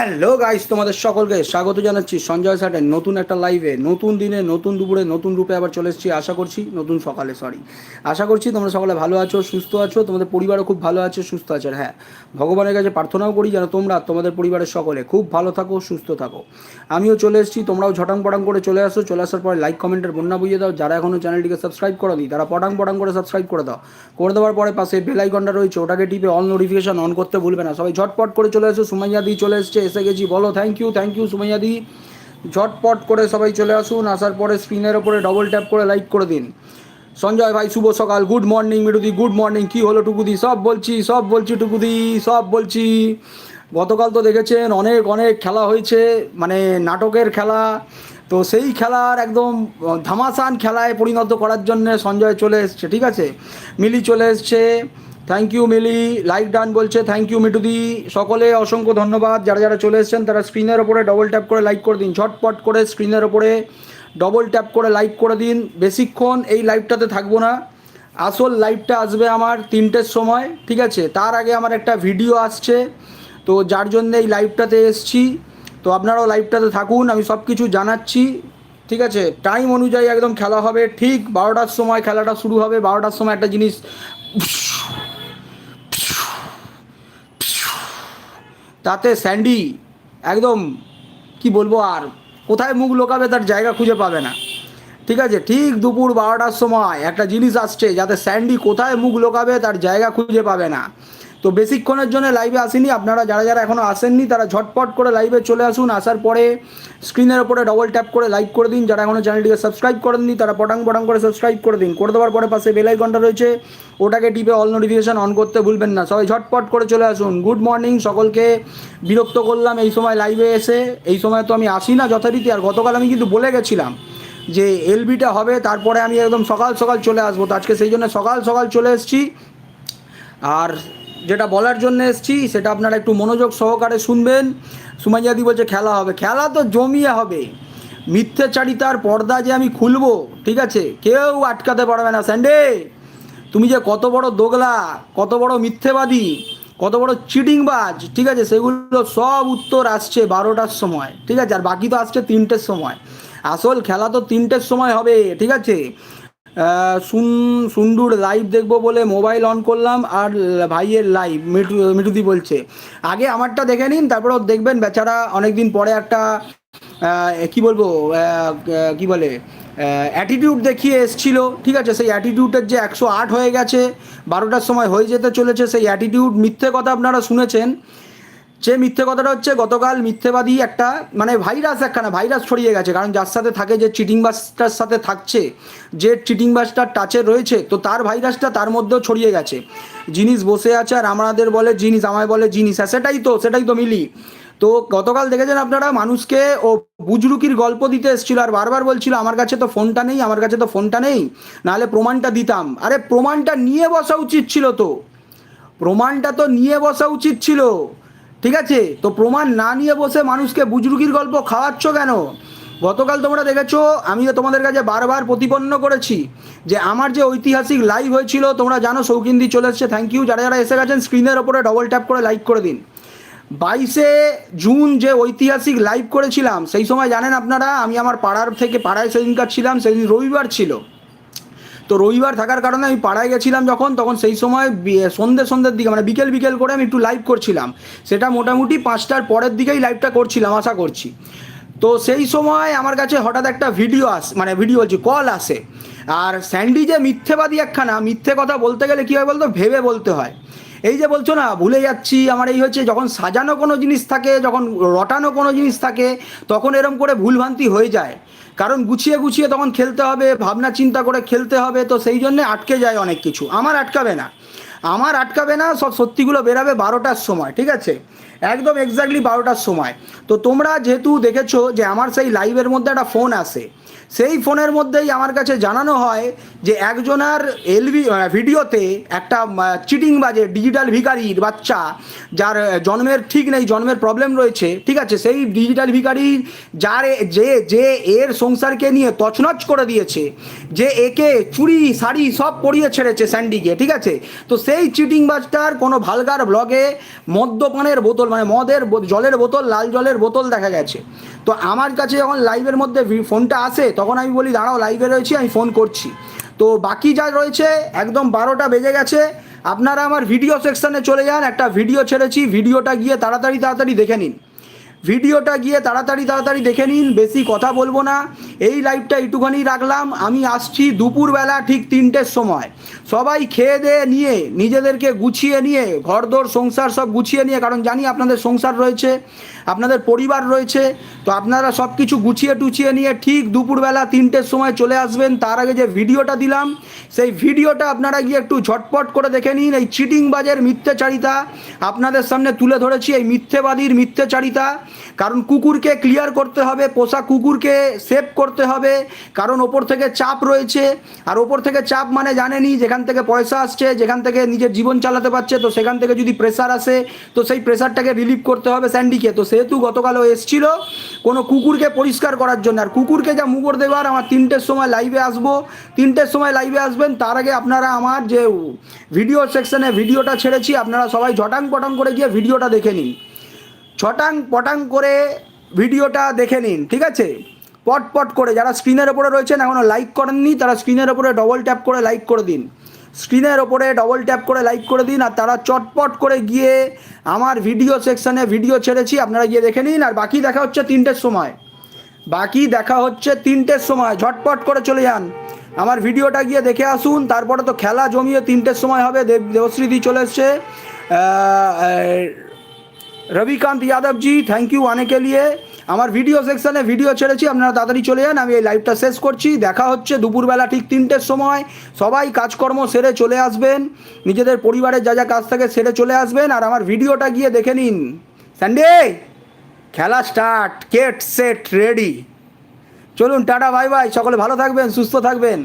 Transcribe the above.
Hello guys, তোমাদের সকলকে স্বাগত জানাচ্ছি সঞ্জয় স্যাটের নতুন একটা লাইভে। নতুন দিনে, নতুন দুপুরে, নতুন রূপে আবার চলে এসেছি, আশা করছি নতুন সকালে সরি আশা করছি তোমরা সকলে ভালো আছো, সুস্থ আছো, তোমাদের পরিবারও খুব ভালো আছে, সুস্থ আছে হ্যাঁ ভগবানের কাছে প্রার্থনাও করি যেন তোমরা, তোমাদের পরিবারের সকলে খুব ভালো থাকো, সুস্থ থাকো। আমিও চলে এসেছি, তোমরাও ঝটাং পটাং করে চলে আসো, চলে আসার পরে লাইক কমেন্টের বন্যা বুঝিয়ে দাও। যারা এখনও চ্যানেলটিকে সাবস্ক্রাইব করে দিই তারা পটাং পটাং করে সাবস্ক্রাইব করে দাও। করে দেওয়ার পরে পাশে বেল আইকনটা রয়েছে, ওটাকে টিপে অল নোটিফিকেশন অন করতে ভুলবে না। সবাই ঝটপট করে চলে এসো, সুমাইয়া দি চলে এসছে এসে গেছি, বলো thank you thank you Sumaiya দি ঝটপট করে সবাই চলে আসুন, আসার পরে স্ক্রিনের ওপরে ডবল ট্যাপ করে লাইক করে দিন। সঞ্জয় ভাই, শুভ সকাল গুড মর্নিং মিটুদি গুড মর্নিং কি হলো টুকুদি? সব বলছি সব বলছি টুকুদি, সব বলছি। গতকাল তো দেখেছেন, অনেক অনেক খেলা হয়েছে মানে নাটকের খেলা। তো সেই খেলার একদম ধামাসান খেলায় পরিণত করার জন্য সঞ্জয় চলে এসছে, ঠিক আছে? মিলি চলে এসছে thank you Mili like done বলছে। থ্যাংক ইউ মিটুদি সকলে অসংখ্য ধন্যবাদ। যারা যারা চলে এসেছেন, তারা স্ক্রিনের ওপরে ডবল ট্যাপ করে লাইক করে দিন। ঝটপট করে স্ক্রিনের ওপরে ডবল ট্যাপ করে লাইক করে দিন। বেশিক্ষণ এই লাইভটাতে থাকব না। আসল লাইভটা আসবে আমার তিনটের সময়, ঠিক আছে? তার আগে আমার একটা ভিডিও আসছে। তো যার জন্য এই লাইভটাতে এসছি। তো আপনারাও লাইভটাতে থাকুন। আমি সব কিছু জানাচ্ছি, ঠিক আছে? টাইম অনুযায়ী একদম খেলা হবে। ঠিক বারোটার সময় খেলাটা শুরু হবে। বারোটার সময় একটা জিনিস তাতে স্যান্ডি একদম, কি বলব আর, কোথায় মুখ লোকাবে তার জায়গা খুঁজে পাবে না। ঠিক আছে, ঠিক দুপুর বারোটার সময় একটা জিনিস আসছে, যাতে স্যান্ডি কোথায় মুখ লোকাবে তার জায়গা খুঁজে পাবে না। তো বেশিক্ষণের জন্য লাইভে আসেনি। আপনারা যারা যারা এখনও আসেননি, তারা ঝটপট করে লাইভে চলে আসুন। আসার পরে স্ক্রিনের ওপরে ডবল ট্যাপ করে লাইক করে দিন। যারা এখনও চ্যানেলটিকে সাবস্ক্রাইব করেননি, তারা পটাং পটাং করে সাবস্ক্রাইব করে দিন। করে দেওয়ার পরে পাশে বেল আইকনটা রয়েছে। ওটাকে টিপে অল নোটিফিকেশন অন করতে ভুলবেন না। সবাই ঝটপট করে চলে আসুন। গুড মর্নিং সকলকে বিরক্ত করলাম এই সময় লাইভে এসে। এই সময় তো আমি আসি না যথারীতি। আর গতকাল আমি কিন্তু বলে গেছিলাম যে এলবিটা হবে, তারপরে আমি একদম সকাল সকাল চলে আসব। তো আজকে সেই জন্য সকাল সকাল চলে এসেছি। আর যেটা বলার জন্য এসেছি, সেটা আপনারা একটু মনোযোগ সহকারে শুনবেন। সুমাইয়াদি বলছে, খেলা হবে। খেলা তো জমিয়ে হবে। মিথ্যেচারিতার পর্দা যে আমি খুলবো, ঠিক আছে? কেউ আটকাতে পারবে না। স্যান্ডে, তুমি যে কত বড় দোগলা, কত বড় মিথ্যেবাদী, কত বড় চিটিংবাজ, ঠিক আছে? সেগুলো সব উত্তর আসছে বারোটার সময়, ঠিক আছে? আর বাকি তো আসছে তিনটের সময়। আসল খেলা তো তিনটের সময় হবে, ঠিক আছে? আহ, সুন সুন্ডুর লাইভ দেখব বলে মোবাইল অন করলাম আর ভাইয়ের লাইভ মিঠু মিঠুদি বলছে। আগে আমারটা দেখে নিন তারপর দেখবেন। বেচারা অনেকদিন পরে একটা কি বলব কি বলে অ্যাটিটিউড দেখিয়ে এসছিল। ঠিক আছে সেই অ্যাটিটিউডের যে একশো আট হয়ে গেছে বারোটার সময় হয়ে যেতে চলেছে সেই অ্যাটিটিউড মিথ্যে কথা আপনারা শুনেছেন। যে মিথ্যে কথাটা হচ্ছে, গতকাল মিথ্যেবাদী একটা মানে ভাইরাস একখানা ভাইরাস ছড়িয়ে গেছে। কারণ যার সাথে থাকে যে চিটিং বাসটার সাথে থাকছে, যে চিটিং বাসটার টাচে রয়েছে, তো তার ভাইরাসটা তার মধ্যেও ছড়িয়ে গেছে। জিনিস বসে আছে আর আমাদের বলে জিনিস, আমায় বলে জিনিস, আর সেটাই তো সেটাই তো মিলি। তো গতকাল দেখেছেন আপনারা, মানুষকে ও বুজরুকির গল্প দিতে এসেছিল, আর বারবার বলছিল, আমার কাছে তো ফোনটা নেই, আমার কাছে তো ফোনটা নেই, নাহলে প্রমাণটা দিতাম। আরে প্রমাণটা নিয়ে বসা উচিত ছিল তো। প্রমাণটা তো নিয়ে বসা উচিত ছিল। ঠিক আছে? তো প্রমাণ না নিয়ে বসে মানুষকে বুজরুকির গল্প খাওয়াচ্ছ কেন? গতকাল তোমরা দেখেছ আমি তোমাদের কাছে বারবার প্রতিপন্ন করেছি যে আমার যে ঐতিহাসিক লাইভ হয়েছিল, তোমরা জানো শৌকিন্দি চলে এসছে থ্যাংক ইউ যারা যারা এসে গেছেন স্ক্রিনের ওপরে ডবল ট্যাপ করে লাইক করে দিন। বাইশে জুন যে ঐতিহাসিক লাইভ করেছিলাম, সেই সময় জানেন আপনারা, আমি আমার পাড়ার থেকে পাড়ায় সেদিনকার ছিলাম, সেদিন রবিবার ছিল। তো রবিবার থাকার কারণে আমি পাড়ায় গেছিলাম যখন, তখন সেই সময় সন্ধ্যে সন্ধ্যের দিকে মানে বিকেল বিকেল করে আমি একটু লাইভ করছিলাম। সেটা মোটামুটি পাঁচটার পরের দিকেই লাইভটা করছিলাম, আশা করছি। তো সেই সময় আমার কাছে হঠাৎ একটা ভিডিও আস মানে ভিডিও বলছি কল আসে। আর স্যান্ডি যে মিথ্যেবাদী একখানা, মিথ্যে কথা বলতে গেলে কী হয় বলতো? ভেবে বলতে হয়। এই যে বলছো না, ভুলে যাচ্ছি, আমার এই হচ্ছে যখন সাজানো কোনো জিনিস থাকে, যখন রটানো কোনো জিনিস থাকে, তখন এরম করে ভুলভ্রান্তি হয়ে যায়। কারণ গুছিয়ে গুছিয়ে তখন খেলতে হবে, ভাবনা চিন্তা করে খেলতে হবে, তো সেই জন্যে আটকে যায় অনেক কিছু। আমার আটকাবে না। আমার আটকাবে না, সব সত্যিগুলো বেরাবে বারোটার সময়, ঠিক আছে? একদম এক্স্যাক্টলি বারোটার সময়। তো তোমরা যেহেতু দেখেছ যে আমার সেই লাইভের মধ্যে একটা ফোন আসে। সেই ফোনের মধ্যেই আমার কাছে জানানো হয় যে একজনার এলভি ভিডিওতে একটা চিটিং বাজে ডিজিটাল ভিকারির বাচ্চা, যার জন্মের ঠিক নেই, জন্মের প্রবলেম রয়েছে, ঠিক আছে? সেই ডিজিটাল ভিকারি যার যে যে এর সংসারকে নিয়ে তছনছ করে দিয়েছে, যে একে চুড়ি শাড়ি সব পরিয়ে ছেড়েছে স্যান্ডিকে ঠিক আছে? তো সেই চিটিং বাজটার কোনো ভালগার ব্লগে মদ্যপানের বোতল মানে মদের জলের বোতল, লাল জলের বোতল দেখা গেছে। তো আমার কাছে যখন লাইভের মধ্যে ফোনটা আসে, তখন আমি বলি, দাঁড়াও লাইভে রয়েছি, আমি ফোন করছি। তো বাকি যা রয়েছে, একদম বারোটা বেজে গেছে। আপনারা আমার ভিডিও সেকশানে চলে যান, একটা ভিডিও ছেড়েছি ভিডিওটা গিয়ে তাড়াতাড়ি তাড়াতাড়ি দেখে নিন। ভিডিওটা গিয়ে তাড়াতাড়ি তাড়াতাড়ি দেখে নিন, বেশি কথা বলব না। এই লাইভটা একটুখানি রাখলাম। আমি আসছি দুপুরবেলা ঠিক তিনটের সময়। সবাই খেয়ে দিয়ে নিয়ে, নিজেদেরকে গুছিয়ে নিয়ে, ঘরদোর, সংসার সব গুছিয়ে নিয়ে, কারণ জানি আপনাদের সংসার রয়েছে, আপনাদের পরিবার রয়েছে, তো আপনারা সব কিছু গুছিয়ে টুছিয়ে নিয়ে ঠিক দুপুরবেলা তিনটের সময় চলে আসবেন। তার আগে যে ভিডিওটা দিলাম, সেই ভিডিওটা আপনারা গিয়ে একটু ঝটপট করে দেখে নিন। এই চিটিংবাজের মিথ্যেচারিতা আপনাদের সামনে তুলে ধরেছি, এই মিথ্যেবাদীর মিথ্যেচারিতা। কারণ কুকুরকে ক্লিয়ার করতে হবে, পোষা কুকুরকে সেভ করতে হবে, কারণ ওপর থেকে চাপ রয়েছে, আর ওপর থেকে চাপ মানে জানেনি যেখান থেকে পয়সা আসছে, যেখান থেকে নিজের জীবন চালাতে পারছে, তো সেখান থেকে যদি প্রেশার আসে, তো সেই প্রেশারটাকে রিলিভ করতে হবে স্যান্ডিকে। তো সেহেতু গতকালও এসছিল কোনো কুকুরকে পরিষ্কার করার জন্য। আর কুকুরকে যা মুগর দেবার আমার তিনটের সময় লাইভে আসব। তিনটের সময় লাইভে আসবেন, তার আগে আপনারা আমার যে ভিডিও সেকশনে ভিডিওটা ছেড়েছি, আপনারা সবাই ঝটাং পটাং করে গিয়ে ভিডিওটা দেখে নিন। ছটাং পটাং করে ভিডিওটা দেখে নিন, ঠিক আছে? পট পট করে, যারা স্ক্রিনের ওপরে রয়েছেন এখনও লাইক করেননি, তারা স্ক্রিনের ওপরে ডবল ট্যাপ করে লাইক করে দিন। স্ক্রিনের ওপরে ডবল ট্যাপ করে লাইক করে দিন, আর তারা চটপট করে গিয়ে আমার ভিডিও সেকশনে ভিডিও ছেড়েছি, আপনারা গিয়ে দেখে নিন, আর বাকি দেখা হচ্ছে তিনটের সময়। বাকি দেখা হচ্ছে তিনটের সময়, ঝটপট করে চলে যান। আমার ভিডিওটা গিয়ে দেখে আসুন, তারপরে তো খেলা জমিয়ে তিনটের সময় হবে, দেব দেবশ্রীদি চলে এসছে। রবিকান্ত যাদব জি থ্যাংক ইউ আনে কে লিয়ে। আমার ভিডিও সেকশনে ভিডিও ছেড়েছি, আপনারা তাড়াতাড়ি চলে যান, আমি এই লাইভটা শেষ করছি। দেখা হচ্ছে দুপুরবেলা ঠিক তিনটের সময়। সবাই কাজকর্ম সেরে চলে আসবেন। নিজেদের পরিবারের যা যা কাজ থাকে সেরে চলে আসবেন। আর আমার ভিডিওটা গিয়ে দেখে নিন। সানডে খেলা স্টার্ট কেট সেট রেডি চলুন, টাটা বাই বাই সকলে ভালো থাকবেন, সুস্থ থাকবেন।